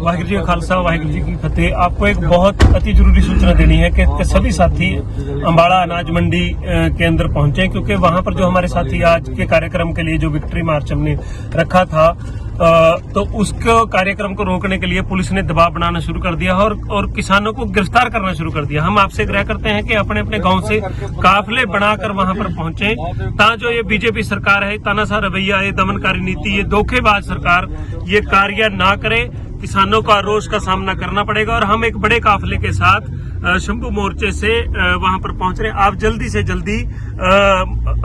वाहिगुरु जी का खालसा वाहिगुरु जी की फतेह। आपको एक बहुत अति ज़रूरी सूचना देनी है कि, सभी साथी अंबाड़ा अनाज मंडी के अंदर पहुँचे क्योंकि वहाँ पर जो हमारे साथी आज के कार्यक्रम के लिए जो विक्ट्री मार्च हमने रखा था तो उसको कार्यक्रम को रोकने के लिए पुलिस ने दबाव बनाना शुरू कर दिया और और किसानों को गिरफ़्तार करना शुरू कर दिया। हम आपसे ग्रह करते हैं कि अपने अपने गाँव से काफिले बनाकर वहाँ पर पहुँचे ता जो ये बीजेपी सरकार है तानाशाह रवैया ये दमनकारी नीति ये धोखेबाज सरकार ये कार्य ना करे किसानों को रोष का सामना करना पड़ेगा और हम एक बड़े काफले के साथ शंभू मोर्चे से वहाँ पर पहुँच रहे आप जल्दी से जल्दी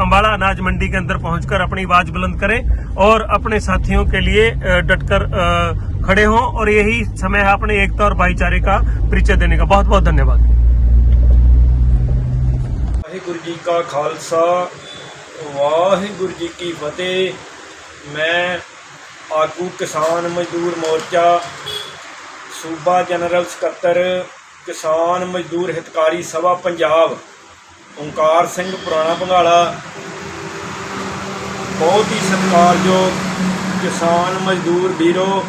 अंबाला अनाज मंडी के अंदर पहुंचकर अपनी आवाज़ बुलंद करें और अपने साथियों के लिए डटकर खड़े हों और यही समय है अपने एकता और भाईचारे का परिचय देने का। बहुत बहुत धन्यवाद। वाहिगुरु जी का खालसा, वाहिगुरु जी की फतेह। मैं ਆਗੂ ਕਿਸਾਨ ਮਜ਼ਦੂਰ ਮੋਰਚਾ, ਸੂਬਾ ਜਨਰਲ ਸਕੱਤਰ, ਕਿਸਾਨ ਮਜ਼ਦੂਰ ਹਿਤਕਾਰੀ ਸਭਾ ਪੰਜਾਬ, ਓਂਕਾਰ ਸਿੰਘ ਪੁਰਾਣਾ ਭੰਗਾਲਾ ਬਹੁਤ ਹੀ ਸਤਿਕਾਰਯੋਗ ਕਿਸਾਨ ਮਜ਼ਦੂਰ ਵੀਰੋ,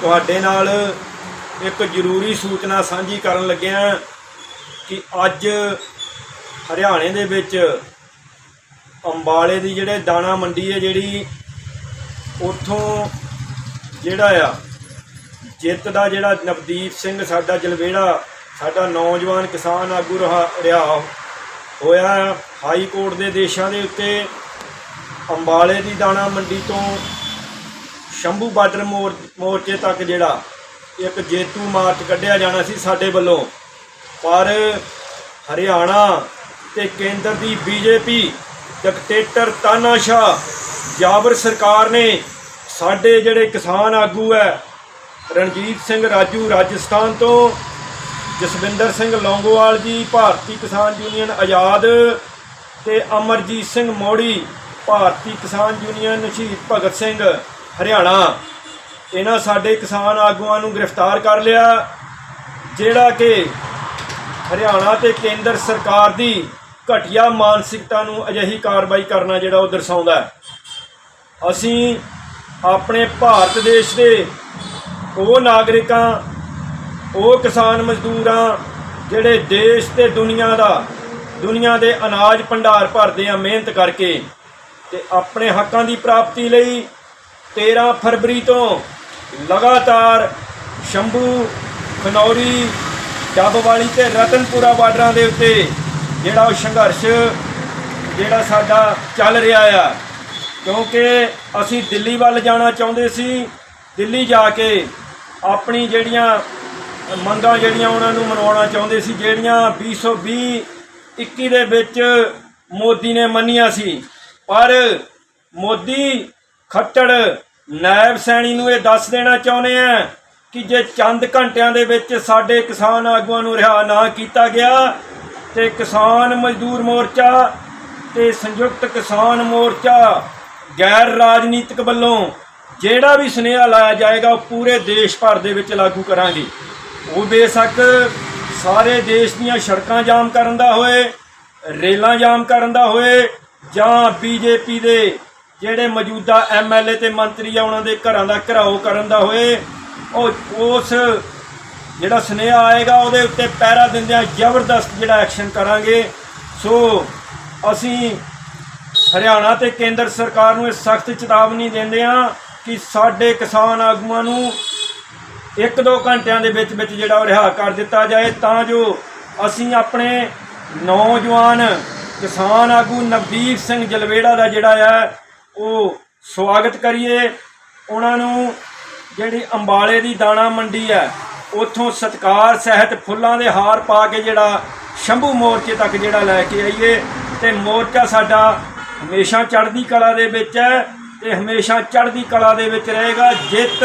ਤੁਹਾਡੇ ਨਾਲ ਇੱਕ ਜ਼ਰੂਰੀ ਸੂਚਨਾ ਸਾਂਝੀ ਕਰਨ ਲੱਗਿਆ ਕਿ ਅੱਜ ਹਰਿਆਣੇ ਦੇ ਵਿੱਚ ਅੰਬਾਲੇ ਦੀ ਜਿਹੜੇ ਦਾਣਾ ਮੰਡੀ ਹੈ, ਜਿਹੜੀ ਉੱਥੋਂ ਜਿਹੜਾ ਆ, ਜਿੱਤ ਦਾ ਜਿਹੜਾ ਨਵਦੀਪ ਸਿੰਘ ਸਾਡਾ ਜਲਵੇੜਾ, ਸਾਡਾ ਨੌਜਵਾਨ ਕਿਸਾਨ ਆਗੂ ਰਹਾ, ਰਿਹਾ। ਹੋਇਆ ਹਾਈ ਕੋਰਟ ਦੇ ਦੇਸ਼ਾਂ ਦੇ ਉੱਤੇ ਅੰਬਾਲੇ ਦੀ ਦਾਣਾ ਮੰਡੀ ਤੋਂ ਸ਼ੰਭੂ ਬਾਰਡਰ ਮੋਰ, ਮੋਰਚੇ ਤੱਕ ਜਿਹੜਾ ਇੱਕ ਜੇਤੂ ਮਾਰਚ ਕੱਢਿਆ ਜਾਣਾ ਸੀ ਸਾਡੇ ਵੱਲੋਂ। ਪਰ ਹਰਿਆਣਾ ਤੇ ਕੇਂਦਰ ਦੀ ਬੀਜੇਪੀ, ਡਿਕਟੇਟਰ ਤਾਨਾਸ਼ਾਹ ਜਾਬਰ ਸਰਕਾਰ ਨੇ ਸਾਡੇ ਜਿਹੜੇ ਕਿਸਾਨ ਆਗੂ ਹੈ, ਰਣਜੀਤ ਸਿੰਘ ਰਾਜੂ ਰਾਜਸਥਾਨ ਤੋਂ ਜਸਵਿੰਦਰ ਸਿੰਘ ਲੌਂਗੋਵਾਲ ਜੀ, ਭਾਰਤੀ ਕਿਸਾਨ ਯੂਨੀਅਨ ਆਜ਼ਾਦ ਤੇ ਅਮਰਜੀਤ ਸਿੰਘ ਮੋੜੀ ਭਾਰਤੀ ਕਿਸਾਨ ਯੂਨੀਅਨ ਸ਼ਹੀਦ ਭਗਤ ਸਿੰਘ ਹਰਿਆਣਾ। ਇਹਨਾਂ ਸਾਡੇ ਕਿਸਾਨ ਆਗੂਆਂ ਨੂੰ ਗ੍ਰਿਫਤਾਰ ਕਰ ਲਿਆ, ਜਿਹੜਾ ਕਿ ਹਰਿਆਣਾ ਤੇ ਕੇਂਦਰ ਸਰਕਾਰ ਦੀ ਘਟੀਆ ਮਾਨਸਿਕਤਾ ਨੂੰ ਅਜਿਹੀ ਕਾਰਵਾਈ ਕਰਨਾ ਜਿਹੜਾ ਉਹ ਦਰਸਾਉਂਦਾ ਹੈ। ਅਸੀਂ ਆਪਣੇ ਭਾਰਤ ਦੇਸ਼ ਦੇ ਉਹ ਨਾਗਰਿਕਾਂ, ਉਹ ਕਿਸਾਨ ਮਜ਼ਦੂਰਾਂ, ਜਿਹੜੇ ਦੇਸ਼ ਤੇ ਦੁਨੀਆ ਦਾ, ਦੁਨੀਆ ਦੇ ਅਨਾਜ ਭੰਡਾਰ ਭਰਦੇ ਆ ਮਿਹਨਤ ਕਰਕੇ ਤੇ ਆਪਣੇ ਹੱਕਾਂ ਦੀ ਪ੍ਰਾਪਤੀ ਲਈ 13 ਫਰਵਰੀ ਤੋਂ ਲਗਾਤਾਰ ਸ਼ੰਭੂ, ਖਨੌਰੀ, ਡੱਬਵਾਲੀ ਤੇ ਰਤਨਪੁਰਾ ਬਾਰਡਰਾਂ ਦੇ ਉੱਤੇ ਜਿਹੜਾ ਉਹ ਸੰਘਰਸ਼, ਜਿਹੜਾ ਸਾਡਾ ਚੱਲ ਰਿਹਾ ਆ। ਕਿਉਂਕਿ ਅਸੀਂ ਦਿੱਲੀ ਵੱਲ ਜਾਣਾ ਚਾਹੁੰਦੇ ਸੀ, ਦਿੱਲੀ ਜਾ ਕੇ ਆਪਣੀ ਜਿਹੜੀਆਂ ਮੰਗਾਂ ਜਿਹੜੀਆਂ ਉਹਨਾਂ ਨੂੰ ਮਨਾਉਣਾ ਚਾਹੁੰਦੇ ਸੀ, ਜਿਹੜੀਆਂ 2020 21 ਦੇ ਵਿੱਚ ਮੋਦੀ ਨੇ ਮੰਨੀਆਂ ਸੀ। ਪਰ ਮੋਦੀ ਖੱਟੜ ਨਾਇਬ ਸੈਣੀ ਨੂੰ ਇਹ ਦੱਸ ਦੇਣਾ ਚਾਹੁੰਦੇ ਆ ਕਿ ਜੇ ਚੰਦ ਘੰਟਿਆਂ ਦੇ ਵਿੱਚ ਸਾਡੇ ਕਿਸਾਨ ਆਗੂਆਂ ਨੂੰ ਰਿਹਾ ਨਾ ਕੀਤਾ ਗਿਆ, ਤੇ ਕਿਸਾਨ ਮਜ਼ਦੂਰ ਮੋਰਚਾ ਤੇ ਸੰਯੁਕਤ ਕਿਸਾਨ ਮੋਰਚਾ ਗੈਰ ਰਾਜਨੀਤਿਕ ਵੱਲੋਂ ਜਿਹੜਾ ਵੀ ਸੁਨੇਹਾ ਲਾਇਆ ਜਾਏਗਾ, ਉਹ ਪੂਰੇ ਦੇਸ਼ ਭਰ ਦੇ ਵਿੱਚ ਲਾਗੂ ਕਰਾਂਗੇ। ਉਹ ਬੇਸ਼ੱਕ ਸਾਰੇ ਦੇਸ਼ ਦੀਆਂ ਸੜਕਾਂ ਜਾਮ ਕਰਨ ਦਾ ਹੋਏ, ਰੇਲਾਂ ਜਾਮ ਕਰਨ ਦਾ ਹੋਏ, ਜਾਂ ਬੀਜੇਪੀ ਦੇ ਜਿਹੜੇ ਮੌਜੂਦਾ ਐਮਐਲਏ ਤੇ ਮੰਤਰੀ ਆ, ਉਹਨਾਂ ਦੇ ਘਰਾਂ ਦਾ ਘਰਾਓ ਕਰਨ ਦਾ ਹੋਏ, ਉਹ ਉਸ ਜਿਹੜਾ ਸੁਨੇਹਾ ਆਏਗਾ, ਉਹਦੇ ਉੱਤੇ ਪਹਿਰਾ ਦਿੰਦਿਆਂ ਜ਼ਬਰਦਸਤ ਜਿਹੜਾ ਐਕਸ਼ਨ ਕਰਾਂਗੇ। ਸੋ ਅਸੀਂ ਹਰਿਆਣਾ ਤੇ ਕੇਂਦਰ ਸਰਕਾਰ ਨੂੰ ਇਹ ਸਖਤ ਚੇਤਾਵਨੀ ਦਿੰਦੇ ਹਾਂ ਕਿ ਸਾਡੇ ਕਿਸਾਨ ਆਗੂਆਂ ਨੂੰ ਇੱਕ ਦੋ ਘੰਟਿਆਂ ਦੇ ਵਿੱਚ ਵਿੱਚ ਜਿਹੜਾ ਉਹ ਰਿਹਾ ਕਰ ਦਿੱਤਾ ਜਾਏ, ਤਾਂ ਜੋ ਅਸੀਂ ਆਪਣੇ ਨੌਜਵਾਨ ਕਿਸਾਨ ਆਗੂ ਨਵਦੀਪ ਸਿੰਘ ਜਲਵੇੜਾ ਦਾ ਜਿਹੜਾ ਆ, ਉਹ ਸਵਾਗਤ ਕਰੀਏ। ਉਹਨਾਂ ਨੂੰ ਜਿਹੜੀ ਅੰਬਾਲੇ ਦੀ ਦਾਣਾ ਮੰਡੀ ਹੈ ਉੱਥੋਂ ਸਤਕਾਰ ਸਹਿਤ ਫੁੱਲਾਂ ਦੇ ਹਾਰ ਪਾ ਕੇ ਜਿਹੜਾ ਸ਼ੰਭੂ ਮੋਰਚੇ ਤੱਕ ਜਿਹੜਾ ਲੈ ਕੇ ਆਈਏ। ਤੇ ਮੋਰਚਾ ਸਾਡਾ ਹਮੇਸ਼ਾ ਚੜ੍ਹਦੀ ਕਲਾ ਦੇ ਵਿੱਚ ਹੈ ਤੇ ਹਮੇਸ਼ਾ ਚੜ੍ਹਦੀ ਕਲਾ ਦੇ ਵਿੱਚ ਰਹੇਗਾ, ਜਿੱਤ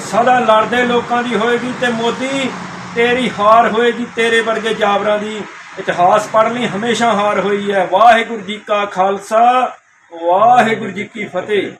ਸਦਾ ਲੜਦੇ ਲੋਕਾਂ ਦੀ ਹੋਏਗੀ ਤੇ ਮੋਦੀ ਤੇਰੀ ਹਾਰ ਹੋਏਗੀ, ਤੇਰੇ ਵਰਗੇ ਜਾਬਰਾਂ ਦੀ ਇਤਿਹਾਸ ਪੜ੍ਹਨ ਲਈ ਹਮੇਸ਼ਾ ਹਾਰ ਹੋਈ ਹੈ। ਵਾਹਿਗੁਰੂ ਜੀ ਕਾ ਖਾਲਸਾ, ਵਾਹਿਗੁਰੂ ਜੀ ਕੀ ਫਤਿਹ।